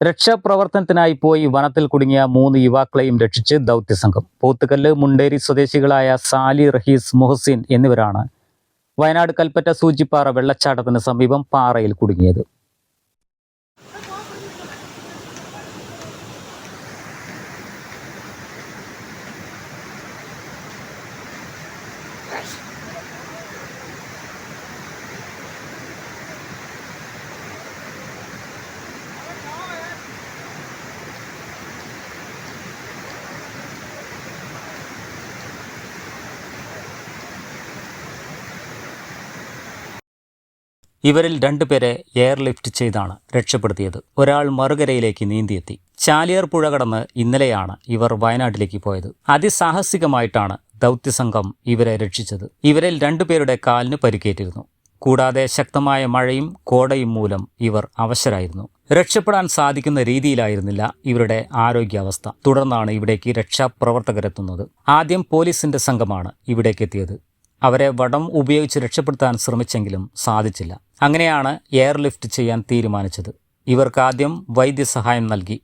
രക്ഷാപ്രവർത്തനത്തിനായി പോയി വനത്തിൽ കുടുങ്ങിയ മൂന്ന് യുവാക്കളെയും രക്ഷിച്ച് ദൗത്യസംഘം. പോത്തുകല്ല് മുണ്ടേരി സ്വദേശികളായ സാലി റഹീസ് മുഹസിൻ എന്നിവരാണ് വയനാട് കൽപ്പറ്റ സൂചിപ്പാറ വെള്ളച്ചാട്ടത്തിന് സമീപം പാറയിൽ കുടുങ്ങിയത്. ഇവരിൽ രണ്ടുപേരെ എയർലിഫ്റ്റ് ചെയ്താണ് രക്ഷപ്പെടുത്തിയത്. ഒരാൾ മറുകരയിലേക്ക് നീന്തിയെത്തി. ചാലിയർ പുഴ കടന്ന് ഇന്നലെയാണ് ഇവർ വയനാട്ടിലേക്ക് പോയത്. അതിസാഹസികമായിട്ടാണ് ദൗത്യസംഘം ഇവരെ രക്ഷിച്ചത്. ഇവരിൽ രണ്ടുപേരുടെ കാലിന് പരിക്കേറ്റിരുന്നു. കൂടാതെ ശക്തമായ മഴയും കോടയും മൂലം ഇവർ അവശരായിരുന്നു. രക്ഷപ്പെടാൻ സാധിക്കുന്ന രീതിയിലായിരുന്നില്ല ഇവരുടെ ആരോഗ്യാവസ്ഥ. തുടർന്നാണ് ഇവിടേക്ക് രക്ഷാപ്രവർത്തകരെത്തുന്നത്. ആദ്യം പോലീസിന്റെ സംഘമാണ് ഇവിടേക്ക് എത്തിയത് അവരെ വടം ഉപയോഗിച്ച് രക്ഷപ്പെടുത്താൻ ശ്രമിച്ചെങ്കിലും സാധിച്ചില്ല. അങ്ങനെയാണ് എയർലിഫ്റ്റ് ചെയ്യാൻ തീരുമാനിച്ചത്. ഇവർക്ക് ആദ്യം വൈദ്യസഹായം നൽകി.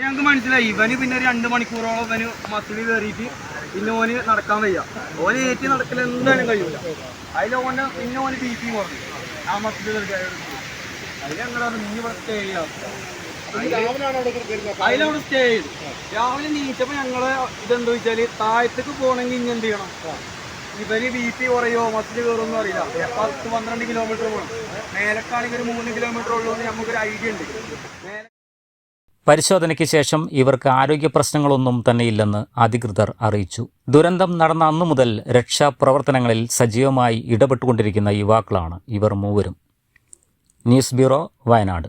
ഞങ്ങൾക്ക് മനസ്സിലായി. ഇവന് പിന്നെ രണ്ട് മണിക്കൂറോളം ഇവന് മസിൽ കയറിയിട്ട് പിന്നെ ഓന് നടക്കാൻ വയ്യ. ഓന് ഏറ്റി നടക്കൽ എന്തായാലും കഴിയൂല. അതിൽ ഓന് പിന്നെ ഓന് ബി പി കുറഞ്ഞു. ആ മസിൽ അതിൽ ഞങ്ങൾ നീ ഇവിടെ സ്റ്റേ ചെയ്യാം അതിലവിടെ സ്റ്റേ ചെയ്തു. രാവിലെ നീച്ചപ്പോ ഞങ്ങളെ ഇതെന്താ വെച്ചാൽ താഴത്തേക്ക് പോകണമെങ്കിൽ ഇനി എന്ത് ചെയ്യണം? ഇവർ ബി പി കുറയോ മസിൽ കയറുമെന്നും അറിയില്ല. പത്ത് പന്ത്രണ്ട് കിലോമീറ്റർ പോകണം മേലക്കാണെങ്കിൽ ഒരു മൂന്ന് കിലോമീറ്റർ ഉള്ളൂ എന്ന് നമുക്കൊരു ഐഡിയ ഉണ്ട്. മേലെ പരിശോധനയ്ക്ക് ശേഷം ഇവർക്ക് ആരോഗ്യ പ്രശ്നങ്ങളൊന്നും തന്നെയില്ലെന്ന് അധികൃതർ അറിയിച്ചു. ദുരന്തം നടന്ന അന്നു മുതൽ രക്ഷാപ്രവർത്തനങ്ങളിൽ സജീവമായി ഇടപെട്ടുകൊണ്ടിരിക്കുന്ന യുവാക്കളാണ് ഇവർ മൂവരും. News bureau Wayanad.